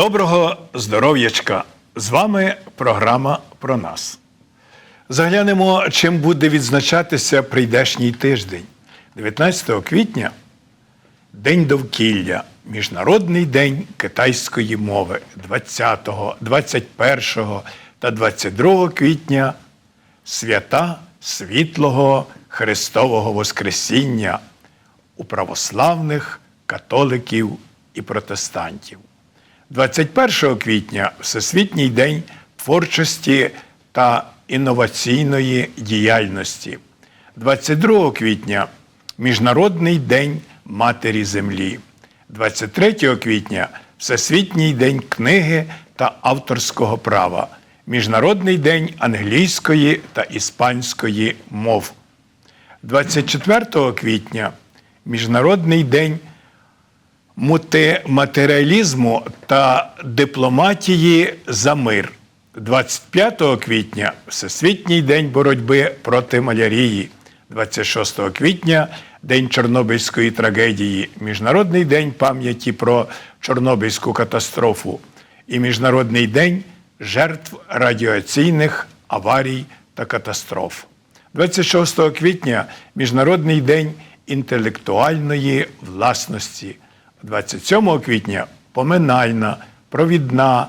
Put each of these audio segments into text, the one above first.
Доброго здоров'ячка! З вами програма про нас. Заглянемо, чим буде відзначатися прийдешній тиждень. 19 квітня День довкілля, Міжнародний день китайської мови 20, 21 та 22 квітня свята світлого Христового Воскресіння у православних католиків і протестантів. 21 квітня Всесвітній день творчості та інноваційної діяльності. 22 квітня Міжнародний день Матері Землі. 23 квітня Всесвітній день книги та авторського права. Міжнародний день англійської та іспанської мов. 24 квітня Міжнародний день мультиматеріалізму та дипломатії за мир. 25 квітня Всесвітній день боротьби проти малярії. 26 квітня День Чорнобильської трагедії, Міжнародний день пам'яті про Чорнобильську катастрофу і Міжнародний день жертв радіаційних аварій та катастроф. 26 квітня Міжнародний день інтелектуальної власності. 27 квітня поминальна, провідна,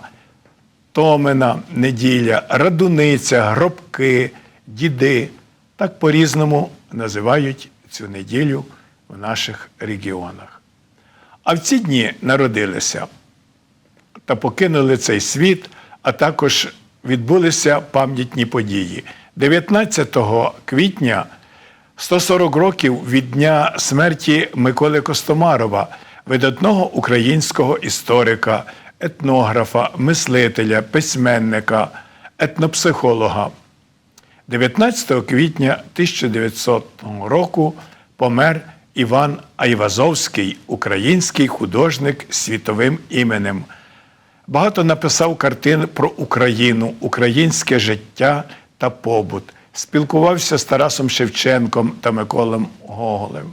томина, неділя, радуниця, гробки, діди. Так по-різному називають цю неділю в наших регіонах. А в ці дні народилися та покинули цей світ, а також відбулися пам'ятні події. 19 квітня 140 років від дня смерті Миколи Костомарова, видатного українського історика, етнографа, мислителя, письменника, етнопсихолога. 19 квітня 1900 року помер Іван Айвазовський, український художник світовим іменем. Багато написав картин про Україну, українське життя та побут. Спілкувався з Тарасом Шевченком та Миколом Гоголем.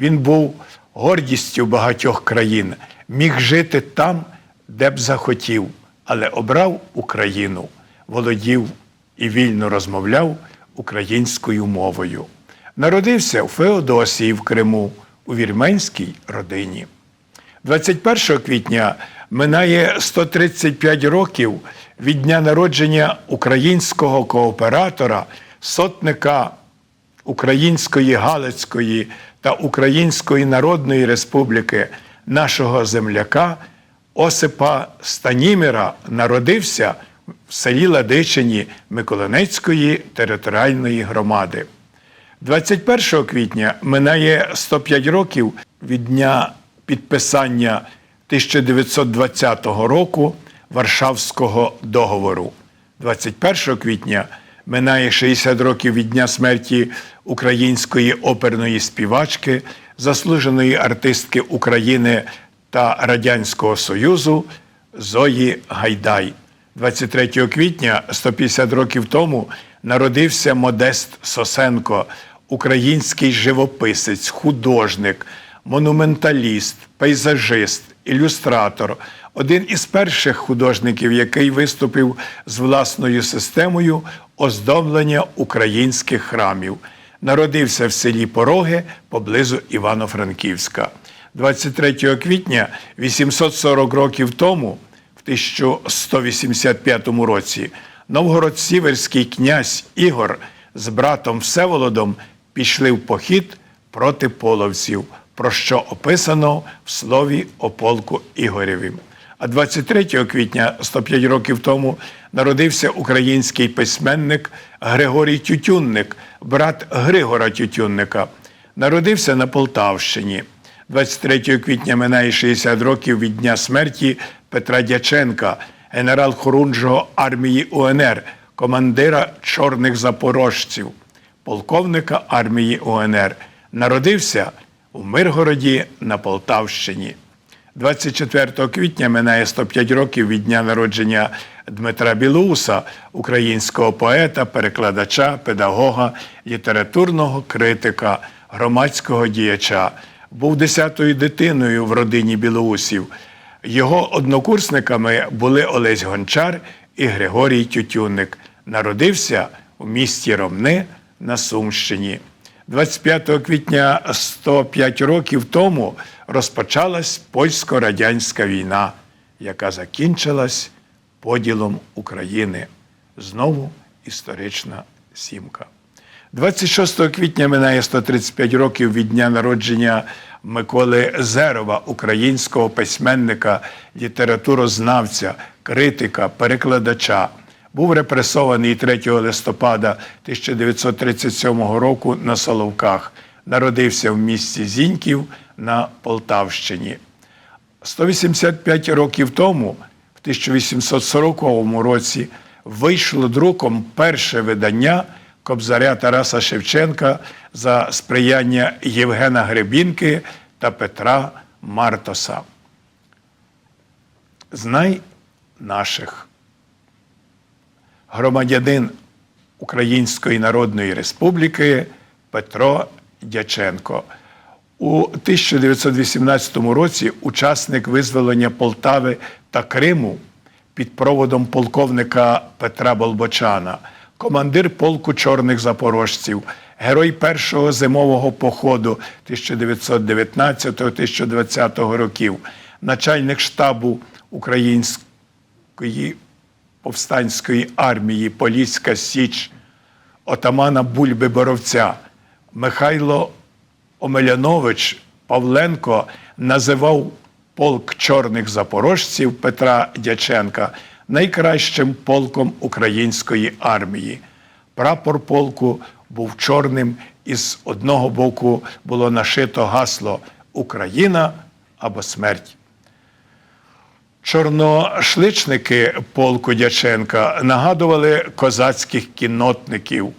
Він був гордістю багатьох країн, міг жити там, де б захотів, але обрав Україну, володів і вільно розмовляв українською мовою. Народився у Феодосії в Криму у вірменській родині. 21 квітня минає 135 років від дня народження українського кооператора, сотника Української Галицької та Української Народної Республіки нашого земляка Осипа Станіміра народився в селі Ладичині Миколинецької територіальної громади. 21 квітня минає 105 років від дня підписання 1920 року Варшавського договору. 21 квітня минає 60 років від дня смерті української оперної співачки, заслуженої артистки України та Радянського Союзу Зої Гайдай. 23 квітня 150 років тому народився Модест Сосенко, український живописець, художник, монументаліст, пейзажист, ілюстратор, один із перших художників, який виступив з власною системою оздоблення українських храмів. Народився в селі Пороги поблизу Івано-Франківська. 23 квітня 840 років тому в 1185 році Новгород-Сіверський князь Ігор з братом Всеволодом пішли в похід проти половців, про що описано в слові о полку Ігорєвім. А 23 квітня 105 років тому народився український письменник Григорій Тютюнник, брат Григора Тютюнника. Народився на Полтавщині. 23 квітня минає 60 років від дня смерті Петра Дяченка, генерал Хорунжого армії УНР, командира чорних запорожців, полковника армії УНР. Народився у Миргороді на Полтавщині. 24 квітня минає 105 років від дня народження Дмитра Білоуса, українського поета, перекладача, педагога, літературного критика, громадського діяча. Був десятою дитиною в родині білоусів. Його однокурсниками були Олесь Гончар і Григорій Тютюнник. Народився у місті Ромни на Сумщині. 25 квітня 105 років тому розпочалась польсько-радянська війна, яка закінчилась поділом України. Знову історична сімка. 26 квітня минає 135 років від дня народження Миколи Зерова, українського письменника, літературознавця, критика, перекладача. Був репресований 3 листопада 1937 року на Соловках. Народився в місті Зіньків на Полтавщині. 185 років тому, в 1840 році, вийшло друком перше видання Кобзаря Тараса Шевченка за сприяння Євгена Гребінки та Петра Мартоса. Знай наших. Громадянин Української Народної Республіки Петро Дяченко. У 1918 році учасник визволення Полтави та Криму під проводом полковника Петра Болбочана, командир полку чорних запорожців, герой першого зимового походу 1919-1920 років, начальник штабу Української повстанської армії Поліська Січ, отамана Бульби Боровця, Михайло Омелянович Павленко називав полк чорних запорожців Петра Дяченка найкращим полком української армії. Прапор полку був чорним, і з одного боку було нашито гасло Україна або смерть. Чорношличники полку Дяченка нагадували козацьких кіннотників,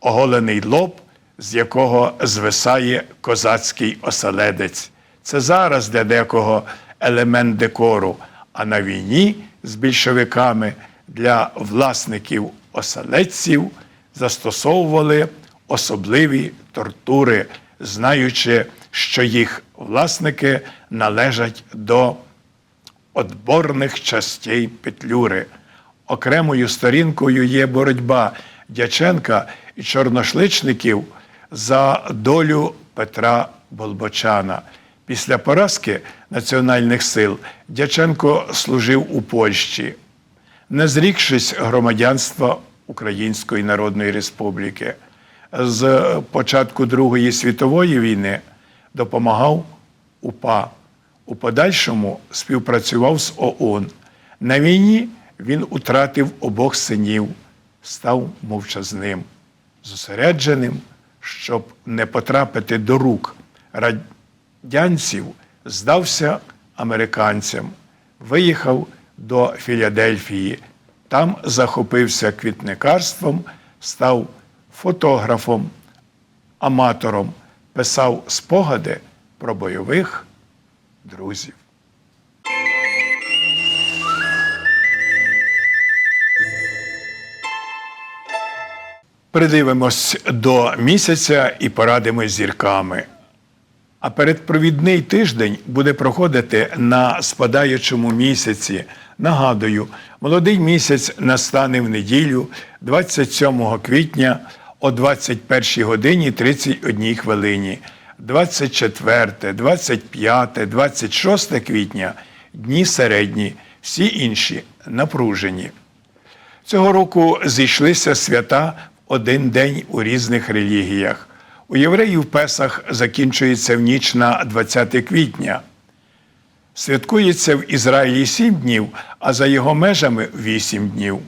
оголений лоб, з якого звисає козацький оселедець. Це зараз для декого елемент декору, а на війні з більшовиками для власників оселедців застосовували особливі тортури, знаючи, що їх власники належать до отборних частей Петлюри. Окремою сторінкою є боротьба Дяченка і чорношличників за долю Петра Болбочана. Після поразки національних сил Дяченко служив у Польщі, не зрікшись громадянства Української Народної Республіки. З початку Другої світової війни допомагав УПА. У подальшому співпрацював з ООН. На війні він утратив обох синів, став мовчазним, зосередженим, щоб не потрапити до рук радянців, здався американцям, виїхав до Філадельфії. Там захопився квітникарством, став фотографом, аматором, писав спогади про бойових друзів. Придивимось до місяця і порадимось зірками. А передпровідний тиждень буде проходити на спадаючому місяці. Нагадую, молодий місяць настане в неділю, 27 квітня о 21 годині 31 хвилині. 24, 25, 26 квітня дні середні, всі інші напружені. Цього року зійшлися свята один день у різних релігіях. У євреїв Песах закінчується в ніч на 20 квітня. Святкується в Ізраїлі сім днів, а за його межами вісім днів.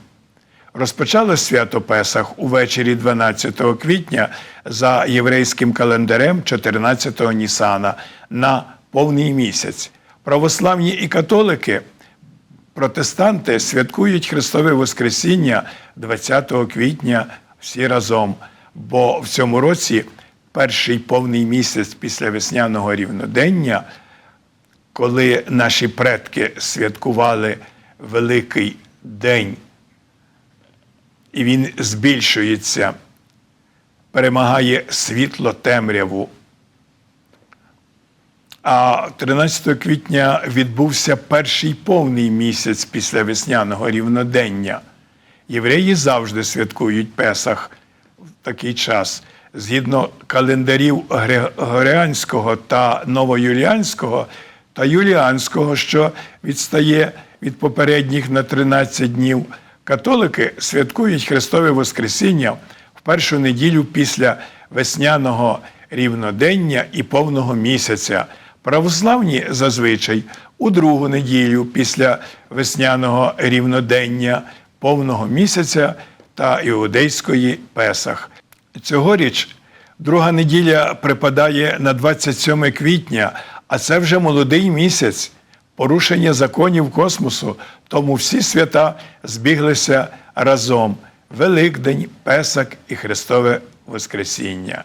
Розпочали свято Песах увечері 12 квітня за єврейським календарем 14-го Нісана на повний місяць. Православні і католики, протестанти святкують Христове Воскресіння 20 квітня всі разом, бо в цьому році перший повний місяць після весняного рівнодення, коли наші предки святкували Великий День і він збільшується, перемагає світло темряву. А 13 квітня відбувся перший повний місяць після весняного рівнодення. Євреї завжди святкують Песах в такий час. Згідно календарів Григоріанського та Новоюліанського та Юліанського, що відстає від попередніх на 13 днів, католики святкують Христове Воскресіння в першу неділю після весняного рівнодення і повного місяця. Православні зазвичай у другу неділю після весняного рівнодення, повного місяця та іудейської Песах. Цьогоріч друга неділя припадає на 27 квітня, а це вже молодий місяць, порушення законів космосу, тому всі свята збіглися разом: Великдень, Песак і Христове Воскресіння.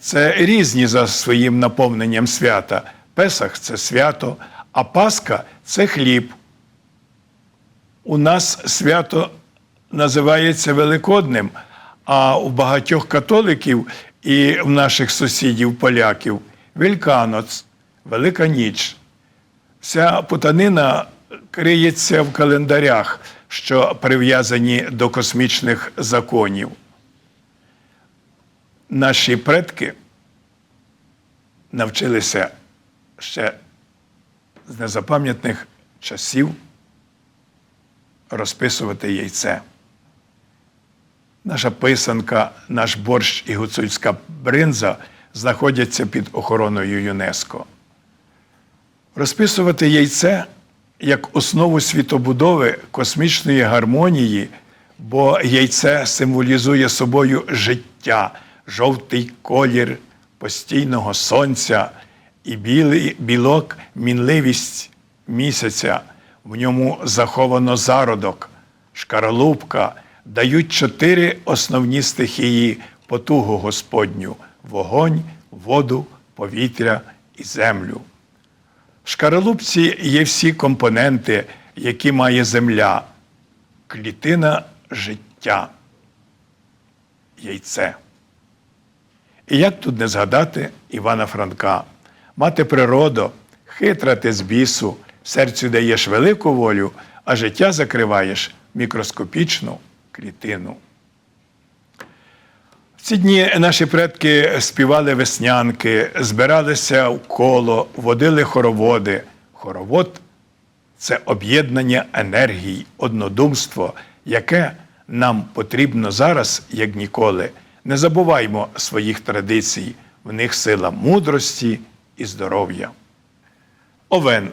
Це різні за своїм наповненням свята. Песах це свято, а Пасха це хліб. У нас свято називається Великодним, а у багатьох католиків і в наших сусідів поляків Великаноц, Велика ніч. Вся путанина криється в календарях, що прив'язані до космічних законів. Наші предки навчилися ще з незапам'ятних часів розписувати яйце. Наша писанка, наш борщ і гуцульська бринза знаходяться під охороною ЮНЕСКО. Розписувати яйце як основу світобудови космічної гармонії, бо яйце символізує собою життя, жовтий колір постійного сонця і білий, білок, мінливість місяця. В ньому заховано зародок, шкаралупка, дають чотири основні стихії потугу Господню вогонь, воду, повітря і землю. В шкаралупці є всі компоненти, які має земля, клітина життя, яйце. І як тут не згадати Івана Франка, мати природу, хитра ти з бісу, серцю даєш велику волю, а життя закриваєш мікроскопічну клітину. В ці дні наші предки співали веснянки, збиралися в коло, водили хороводи. Хоровод це об'єднання енергій, однодумство, яке нам потрібно зараз, як ніколи. Не забуваймо своїх традицій, в них сила мудрості і здоров'я. Овен.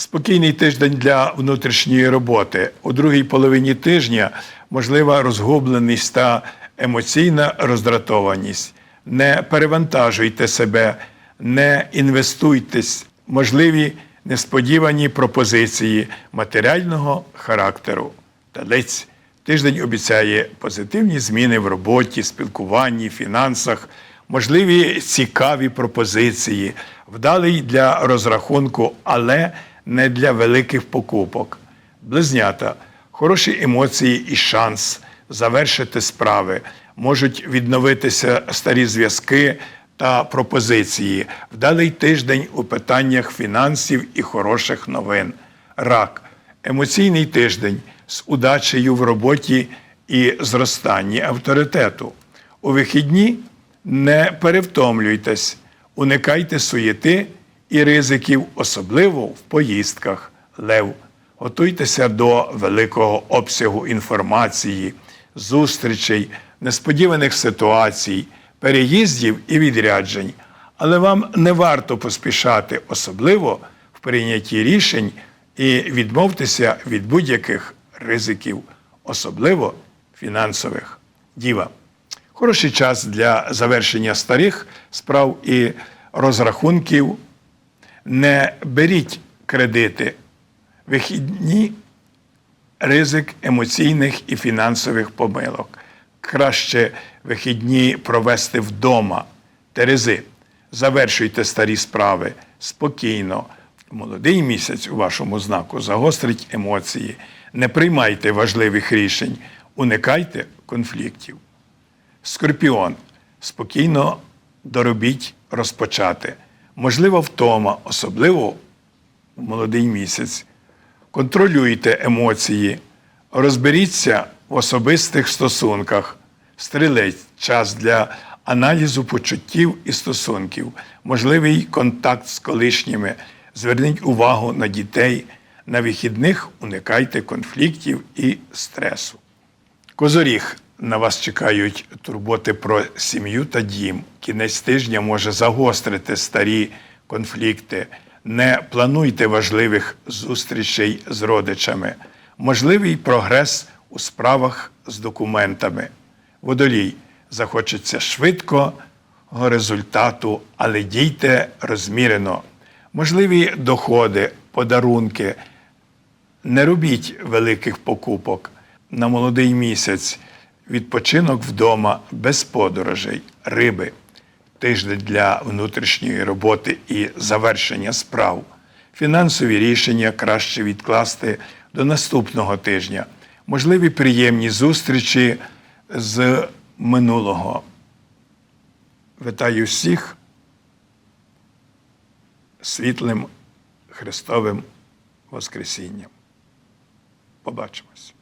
Спокійний тиждень для внутрішньої роботи. У другій половині тижня можлива розгубленість та емоційна роздратованість. Не перевантажуйте себе, не інвестуйтесь, можливі несподівані пропозиції матеріального характеру. Талець тиждень обіцяє позитивні зміни в роботі, спілкуванні, фінансах, можливі цікаві пропозиції, вдалий для розрахунку, але не для великих покупок. Близнята, хороші емоції і шанс завершити справи, можуть відновитися старі зв'язки та пропозиції, вдалий тиждень у питаннях фінансів і хороших новин. Рак, емоційний тиждень з удачею в роботі і зростанні авторитету. У вихідні не перевтомлюйтесь, уникайте суєти і ризиків, особливо в поїздках. Лев, готуйтеся до великого обсягу інформації, зустрічей, несподіваних ситуацій, переїздів і відряджень. Але вам не варто поспішати, особливо в прийнятті рішень і відмовтеся від будь-яких ризиків, особливо фінансових. Діва. Хороший час для завершення старих справ і розрахунків. Не беріть кредити, вихідні ризик емоційних і фінансових помилок. Краще вихідні провести вдома. Терези, завершуйте старі справи спокійно. Молодий місяць у вашому знаку загострить емоції. Не приймайте важливих рішень, уникайте конфліктів. Скорпіон. Спокійно доробіть розпочати. Можливо, втома, особливо в молодий місяць. Контролюйте емоції, розберіться в особистих стосунках. Стрілець час для аналізу почуттів і стосунків, можливий контакт з колишніми. Зверніть увагу на дітей. На вихідних уникайте конфліктів і стресу. Козоріг на вас чекають турботи про сім'ю та дім. Кінець тижня може загострити старі конфлікти. Не плануйте важливих зустрічей з родичами. Можливий прогрес у справах з документами. Водолій захочеться швидкого результату, але дійте розмірено. Можливі доходи, подарунки, не робіть великих покупок на молодий місяць, відпочинок вдома без подорожей, риби, тиждень для внутрішньої роботи і завершення справ. Фінансові рішення краще відкласти до наступного тижня. Можливі приємні зустрічі з минулого. Вітаю всіх світлим Христовим Воскресінням. Побачимось.